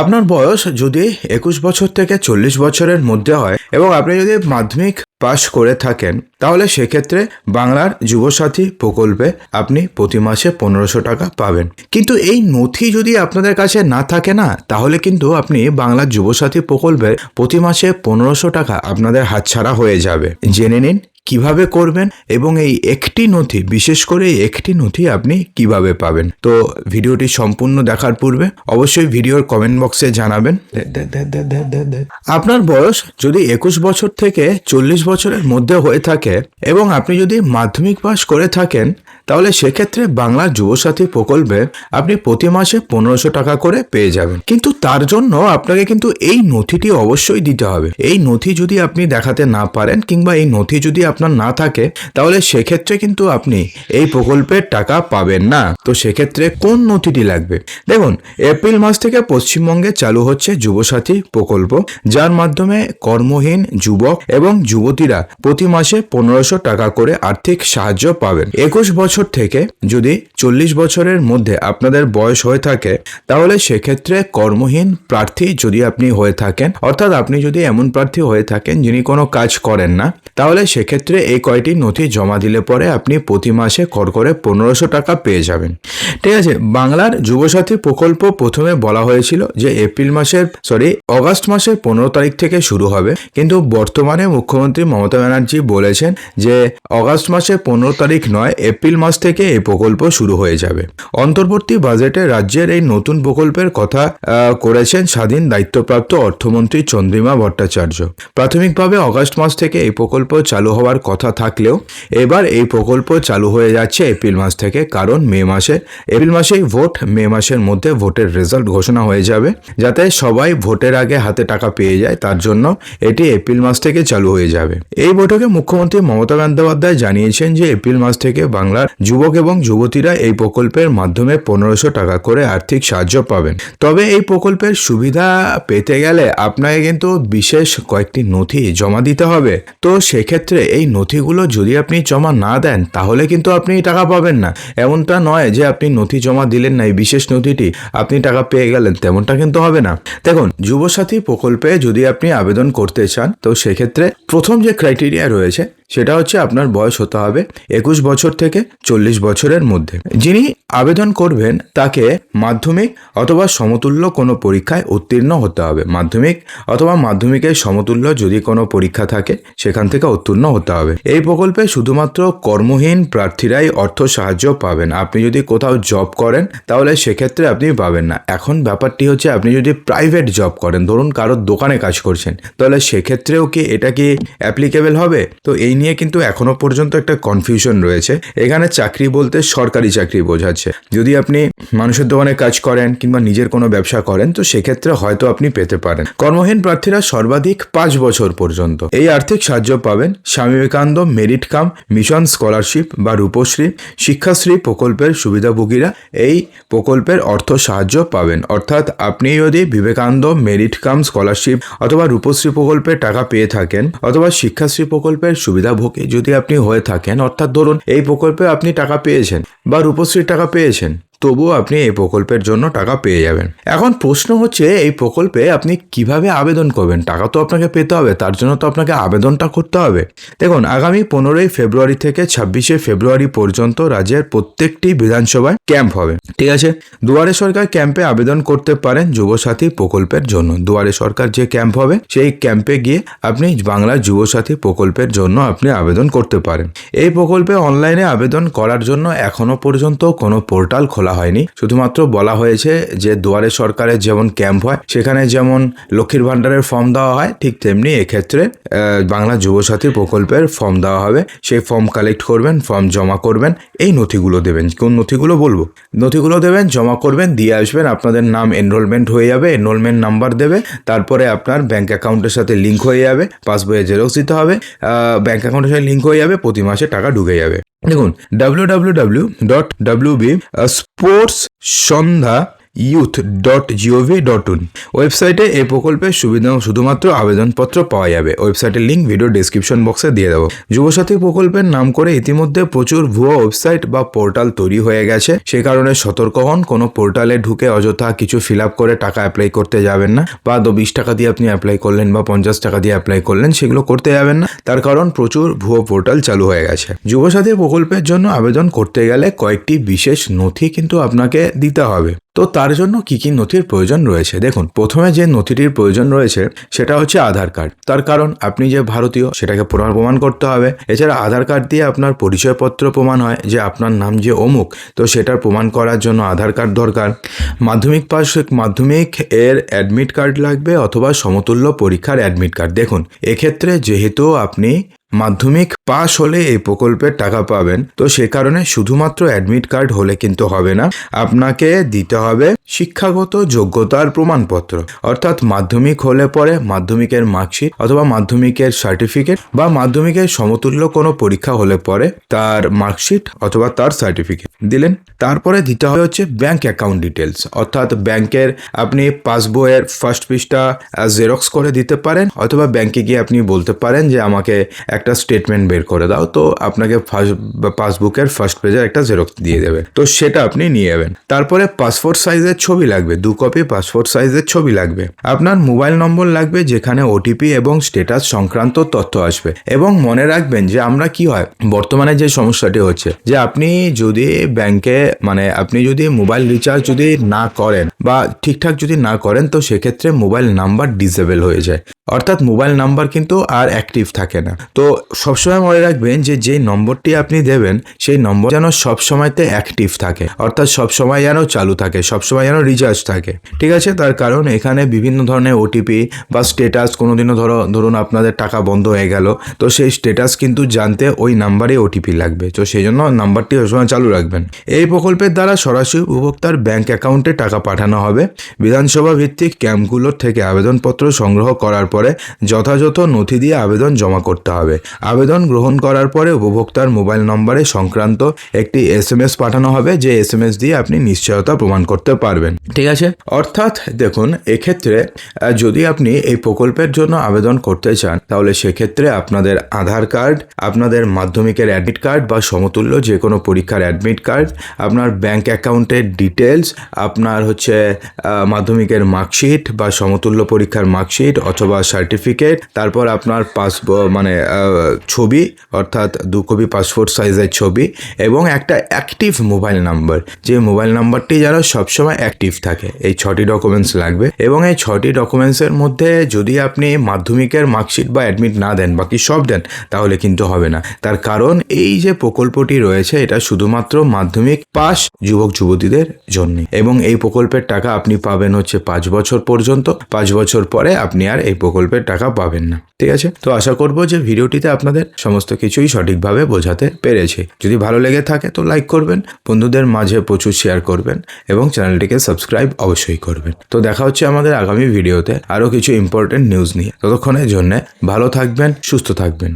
আপনার বয়স যদি একুশ বছর থেকে চল্লিশ বছরের মধ্যে হয় এবং আপনি যদি মাধ্যমিক পাশ করে থাকেন, তাহলে সেক্ষেত্রে বাংলার যুবসাথী প্রকল্পে আপনি প্রতি মাসে পনেরোশো টাকা পাবেন। কিন্তু এই নথি যদি আপনাদের কাছে না থাকে না, তাহলে কিন্তু আপনি বাংলার যুবসাথী প্রকল্পের প্রতি মাসে পনেরোশো টাকা আপনাদের হাতছাড়া হয়ে যাবে। জেনে নিন কীভাবে করবেন এবং এই একটি নথি, বিশেষ করে একটি নথি আপনি কীভাবে পাবেন। তো ভিডিওটি সম্পূর্ণ দেখার পূর্বে অবশ্যই ভিডিওর কমেন্ট বক্সে জানাবেন। আপনার বয়স যদি একুশ বছর থেকে চল্লিশ বছরের মধ্যে হয়ে থাকে এবং আপনি যদি মাধ্যমিক পাস করে থাকেন, তাহলে সেক্ষেত্রে বাংলার যুবসাথী প্রকল্পে আপনি প্রতি মাসে পনেরোশো টাকা করে পেয়ে যাবেন। কিন্তু তার জন্য আপনাকে কিন্তু এই নথিটি অবশ্যই দিতে হবে। এই নথি যদি আপনি দেখাতে না পারেন কিংবা এই নথি যদি আপনার না থাকে, তাহলে সেক্ষেত্রে কিন্তু আপনি এই প্রকল্পের টাকা পাবেন না। তো সেক্ষেত্রে কোন নথিটি লাগবে? দেখুন, এপ্রিল মাস থেকে পশ্চিমবঙ্গে চালু হচ্ছে যুবসাথী প্রকল্প, যার মাধ্যমে কর্মহীন যুবক এবং যুবতীরা প্রতি মাসে পনেরোশো টাকা করে আর্থিক সাহায্য পাবেন। একুশ বছর থেকে যদি চল্লিশ বছরের মধ্যে আপনাদের বয়স হয়ে থাকে, তাহলে সেক্ষেত্রে কর্মহীন প্রার্থী যদি আপনি হয়ে থাকেন, অর্থাৎ আপনি যদি এমন প্রার্থী হয়ে থাকেন যিনি কোনো কাজ করেন না, তাহলে সেক্ষেত্রে এই কয়টি নথি জমা দিলে পরে আপনি প্রতি মাসে কর করে পনেরোশো টাকা পেয়ে যাবেন। ঠিক আছে, বাংলার যুবসাথী প্রকল্প প্রথমে বলা হয়েছিল যে এপ্রিল মাসের সরি অগাস্ট মাসের পনেরো তারিখ থেকে শুরু হবে। কিন্তু বর্তমানে মুখ্যমন্ত্রী মমতা ব্যানার্জি বলেছেন যে, অগাস্ট মাসের পনেরো তারিখ নয়, এপ্রিল মাস থেকে এই প্রকল্প শুরু হয়ে যাবে। অন্তর্বর্তী বাজেটে রাজ্যের এই নতুন প্রকল্পের কথা করেছেন স্বাধীন দায়িত্বপ্রাপ্ত অর্থমন্ত্রী চন্দ্রিমা ভট্টাচার্য। প্রাথমিকভাবে অগাস্ট মাস থেকে এই প্রকল্প চালু হওয়ার কথা থাকলেও, এবার এই প্রকল্প চালু হয়ে যাচ্ছে এপ্রিল মাস থেকে, কারণ মে মাসে, এপ্রিল মাসেই ভোট, মে মাসের মধ্যে ভোটের রেজাল্ট ঘোষণা হয়ে যাবে। যাতে সবাই ভোটের আগে হাতে টাকা পেয়ে যায়, তার জন্য এটি এপ্রিল মাস থেকে চালু হয়ে যাবে। এই বৈঠকে মুখ্যমন্ত্রী মমতা বন্দ্যোপাধ্যায় জানিয়েছেন যে এপ্রিল মাস থেকে বাংলার যুবক এবং যুবতীরা এই প্রকল্পের মাধ্যমে পনেরোশো টাকা করে আর্থিক সাহায্য পাবেন। তবে এই প্রকল্পের সুবিধা পেতে গেলে আপনাকে কিন্তু বিশেষ কয়েকটি নথি জমা দিতে হবে। তো সেক্ষেত্রে এই নথিগুলো যদি আপনি জমা না দেন, তাহলে কিন্তু আপনি টাকা পাবেন না। এমনটা নয় যে আপনি নথি জমা দিলেন না, এই বিশেষ নথিটি আপনি টাকা পেয়ে গেলেন, তেমনটা কিন্তু হবে না। দেখুন, যুবসাথী প্রকল্পে যদি আপনি আবেদন করতে চান, তো সেক্ষেত্রে প্রথম ক্রাইটেরিয়া রয়েছে। সেটা হচ্ছে আপনার বয়স হতে হবে একুশ বছর থেকে চল্লিশ বছরের মধ্যে। যিনি আবেদন করবেন, তাকে মাধ্যমিক অথবা সমতুল্য কোনো পরীক্ষায় উত্তীর্ণ হতে হবে। মাধ্যমিক অথবা মাধ্যমিকের সমতুল্য যদি কোনো পরীক্ষা থাকে, সেখান থেকে উত্তীর্ণ হতে হবে। এই প্রকল্পে শুধুমাত্র কর্মহীন প্রার্থীরাই অর্থ সাহায্য পাবেন। আপনি যদি কোথাও জব করেন, তাহলে সেক্ষেত্রে আপনি পাবেন না। এখন ব্যাপারটি হচ্ছে, আপনি যদি প্রাইভেট জব করেন, ধরুন কারোর দোকানে কাজ করছেন, তাহলে সেক্ষেত্রেও কি এটা কি অ্যাপ্লিকেবল হবে? তো এই নিয়ে কিন্তু এখনও পর্যন্ত একটা কনফিউশন রয়েছে। এখানে চাকরি বলতে সরকারি চাকরি বোঝাচ্ছে। যদি আপনি মানুষের দোকানে কাজ করেন কিংবা নিজের কোনো ব্যবসা করেন, তো সেক্ষেত্রে হয়তো আপনি পেতে পারেন। কর্মহীন প্রার্থীরা সর্বাধিক পাঁচ বছর পর্যন্ত। এই আর্থিক সাহায্য পাবেন Swami Vivekananda, merit cum, mission scholarship বা রূপশ্রী, শিক্ষাশ্রী প্রকল্পের সুবিধাভোগীরা এই প্রকল্পের অর্থ সাহায্য পাবেন। অর্থাৎ আপনি যদি বিবেকানন্দ, মেরিট কাম, স্কলারশিপ অথবা রূপশ্রী প্রকল্পের টাকা পেয়ে থাকেন অথবা শিক্ষাশ্রী প্রকল্পের সুবিধাভোগী যদি আপনি হয়ে থাকেন, অর্থাৎ ধরুন এই প্রকল্পে আপনি টাকা পেয়েছেন বা রূপশ্রীর টাকা পেয়েছেন তবুও আপনি এই প্রকল্পের জন্য টাকা পেয়ে যাবেন। এখন প্রশ্ন হচ্ছে, এই প্রকল্পে আপনি কীভাবে আবেদন করবেন? টাকা তো আপনাকে পেতে হবে, তার জন্য তো আপনাকে আবেদনটা করতে হবে। দেখুন, আগামী পনেরোই ফেব্রুয়ারি থেকে ছাব্বিশে ফেব্রুয়ারি পর্যন্ত রাজ্যের প্রত্যেকটি বিধানসভায় ক্যাম্প হবে। ঠিক আছে? দুয়ারে সরকার ক্যাম্পে আবেদন করতে পারেন যুবসাথী প্রকল্পের জন্য। দুয়ারে সরকার যে ক্যাম্প হবে, সেই ক্যাম্পে গিয়ে আপনি বাংলার যুবসাথী প্রকল্পের জন্য আপনি আবেদন করতে পারেন। এই প্রকল্পে অনলাইনে আবেদন করার জন্য এখনও পর্যন্ত কোনো পোর্টাল খোলা হয়নি। শুধুমাত্র বলা হয়েছে যে দুয়ারে সরকারের যেমন ক্যাম্প হয়, সেখানে যেমন লক্ষ্মীর ভাণ্ডারের ফর্ম দেওয়া হয়, ঠিক তেমনি এক্ষেত্রে বাংলা যুবসাথী প্রকল্পের ফর্ম দেওয়া হবে। সেই ফর্ম কালেক্ট করবেন, ফর্ম জমা করবেন, এই নথিগুলো দেবেন। কোন নথিগুলো বলব? নথিগুলো দেবেন, জমা করবেন, দিয়ে আসবেন, আপনাদের নাম এনরোলমেন্ট হয়ে যাবে এনরোলমেন্ট নাম্বার দেবে, তারপরে আপনার ব্যাংক অ্যাকাউন্টের সাথে লিঙ্ক হয়ে যাবে পাসবইয়ে জেরক্স দিতে হবে ব্যাংক অ্যাকাউন্টের সাথে লিঙ্ক হয়ে যাবে, প্রতি মাসে টাকা ঢুকে যাবে। দেখুন W W W dot W B sports and youth dot gov dot in ওয়েবসাইটে এই প্রকল্পের সুবিধা শুধুমাত্র আবেদনপত্র পাওয়া যাবে। ওয়েবসাইটের লিঙ্ক ভিডিও ডিসক্রিপশন বক্সে দিয়ে দেবো। যুবসাথী প্রকল্পের নাম করে ইতিমধ্যে প্রচুর ভুয়ো ওয়েবসাইট বা পোর্টাল তৈরি হয়ে গেছে। সে কারণে সতর্ক হন, কোনো পোর্টালে ঢুকে অযথা কিছু ফিল আপ করে টাকা অ্যাপ্লাই করতে যাবেন না। বা বিশ টাকা দিয়ে আপনি অ্যাপ্লাই করলেন বা পঞ্চাশ টাকা দিয়ে অ্যাপ্লাই করলেন, সেগুলো করতে যাবেন না। তার কারণ প্রচুর ভুয়ো পোর্টাল চালু হয়ে গেছে। যুবসাথী প্রকল্পের জন্য আবেদন করতে গেলে কয়েকটি বিশেষ নথি কিন্তু আপনাকে দিতে হবে। তো তার জন্য কি কি নথির প্রয়োজন রয়েছে? দেখুন, প্রথমে যে নথিটির প্রয়োজন রয়েছে, সেটা হচ্ছে আধার কার্ড। তার কারণ, আপনি যে ভারতীয়, সেটাকে প্রমাণ করতে হবে। এছাড়া আধার কার্ড দিয়ে আপনার পরিচয়পত্র প্রমাণ হয়, যে আপনার নাম যে অমুক, তো সেটার প্রমাণ করার জন্য আধার কার্ড দরকার। মাধ্যমিক পাশ, মাধ্যমিক এর অ্যাডমিট কার্ড লাগবে, অথবা সমতুল্য পরীক্ষার অ্যাডমিট কার্ড দেখুন, এক্ষেত্রে যেহেতু আপনি মাধ্যমিক পাশ হলে এই প্রকল্পের টাকা পাবেন। তো সে কারণে শুধুমাত্র অ্যাডমিট কার্ড হলে কিন্তু হবে না। আপনাকে দিতে হবে শিক্ষাগত যোগ্যতার প্রমাণপত্র। অর্থাৎ মাধ্যমিক হলে পরে মাধ্যমিকের মার্কশিট অথবা মাধ্যমিকের সার্টিফিকেট বা মাধ্যমিকের সমতুল্য কোনো পরীক্ষা হলে পরে তার মার্কশিট অথবা তার সার্টিফিকেট দিলেন। তারপরে দিতে হবে হচ্ছে ব্যাংক অ্যাকাউন্ট ডিটেলস অর্থাৎ ব্যাংকের আপনি পাসবইয়ের ফার্স্ট পেজটা জেরক্স করে দিতে পারেন, অথবা ব্যাংকে গিয়ে আপনি বলতে পারেন যে, আমাকে একটা স্টেটমেন্ট বের করে দাও। তো আপনাকে ফার্স্ট পাসবুকের ফার্স্ট পেজের একটা জেরক্স দিয়ে দেবে। তো সেটা আপনি নিয়ে যাবেন তারপরে পাসপোর্ট সাইজের ছবি লাগবে। দু কপি পাসপোর্ট সাইজের ছবি লাগবে। আপনার মোবাইল নম্বর লাগবে, যেখানে ওটিপি এবং স্টেটাস সংক্রান্ত তথ্য আসবে। এবং মনে রাখবেন যে, আমরা কি হয়, বর্তমানে যে সমস্যাটি হচ্ছে, যে আপনি যদি ব্যাংকে মানে আপনি যদি মোবাইল রিচার্জ যদি না করেন বা ঠিকঠাক যদি না করেন, তো সেক্ষেত্রে মোবাইল নাম্বার ডিসেবল হয়ে যায়। অর্থাৎ মোবাইল নাম্বার কিন্তু আর অ্যাক্টিভ থাকে না। তো সবসময় মনে রাখবেন যে, যেই নম্বরটি আপনি দেবেন, সেই নম্বর যেন সবসময়তে অ্যাক্টিভ থাকে। অর্থাৎ সবসময় যেন চালু থাকে, সবসময় যেন রিচার্জ থাকে। ঠিক আছে? তার কারণ এখানে বিভিন্ন ধরনের ওটিপি বা স্টেটাস কোনোদিনও ধরো, ধরুন আপনাদের টাকা বন্ধ হয়ে গেল, তো সেই স্টেটাস কিন্তু জানতে ওই নাম্বারে ওটিপি লাগবে। তো সেই জন্য নাম্বারটি সবসময় চালু রাখবেন। এই প্রকল্পের দ্বারা সরাসরি উপভোক্তার ব্যাংক অ্যাকাউন্টে টাকা পাঠানো হবে। বিধানসভা ভিত্তিক ক্যাম্পগুলোর থেকে আবেদনপত্র সংগ্রহ করার পরে যথাযথ নথি দিয়ে আবেদন জমা করতে হবে। আবেদন গ্রহণ করার পরে উপভোক্তার মোবাইল নম্বরে সংক্রান্ত একটি এস এম এস পাঠানো হবে যে এস এম এস দিয়ে আপনি নিশ্চয়তা প্রমাণ করতে পারবেন। ঠিক আছে। অর্থাৎ দেখুন এক্ষেত্রে যদি আপনি এই প্রকল্পের জন্য আবেদন করতে চান তাহলে সেক্ষেত্রে আপনাদের আধার কার্ড আপনাদের মাধ্যমিকের অ্যাডমিট কার্ড বা সমতুল্য যে কোনো পরীক্ষার অ্যাডমিট কার্ড আপনার ব্যাংক অ্যাকাউন্টের ডিটেলস আপনার হচ্ছে মাধ্যমিকের মার্কশিট বা সমতুল্য পরীক্ষার মার্কশিট অথবা সার্টিফিকেট তারপর আপনার পাস মানে ছবি, অর্থাৎ দু কপি পাসপোর্ট সাইজের ছবি এবং একটা অ্যাক্টিভ মোবাইল নাম্বার যে মোবাইল নাম্বারটি যেন সবসময় অ্যাক্টিভ থাকে, এই ছটি ডকুমেন্টস লাগবে এবং এই ছটি ডকুমেন্টসের মধ্যে যদি আপনি মাধ্যমিকের মার্কশিট বা অ্যাডমিট না দেন, বাকি সব দেন, তাহলে কিন্তু হবে না। তার কারণ এই যে প্রকল্পটি রয়েছে, এটা শুধুমাত্র মাধ্যমিক পাস যুবক যুবতীদের জন্য। এবং এই প্রকল্পের টাকা আপনি পাবেন হচ্ছে পাঁচ বছর পর্যন্ত। পাঁচ বছর পরে আপনি আর এই প্রকল্পের টাকা পাবেন না। ঠিক আছে? তো আশা করব যে ভিডিওটিতে আপনাদের সমস্ত কিছুই সঠিকভাবে বোঝাতে পেরেছি। যদি ভালো লেগে থাকে তো লাইক করবেন, বন্ধুদের মাঝে প্রচুর শেয়ার করবেন এবং চ্যানেলটিকে সাবস্ক্রাইব অবশ্যই করবেন। তো দেখা হচ্ছে আমাদের আগামী ভিডিওতে আরও কিছু ইম্পর্টেন্ট নিউজ নিয়ে। ততক্ষণের জন্য ভালো থাকবেন, সুস্থ থাকবেন।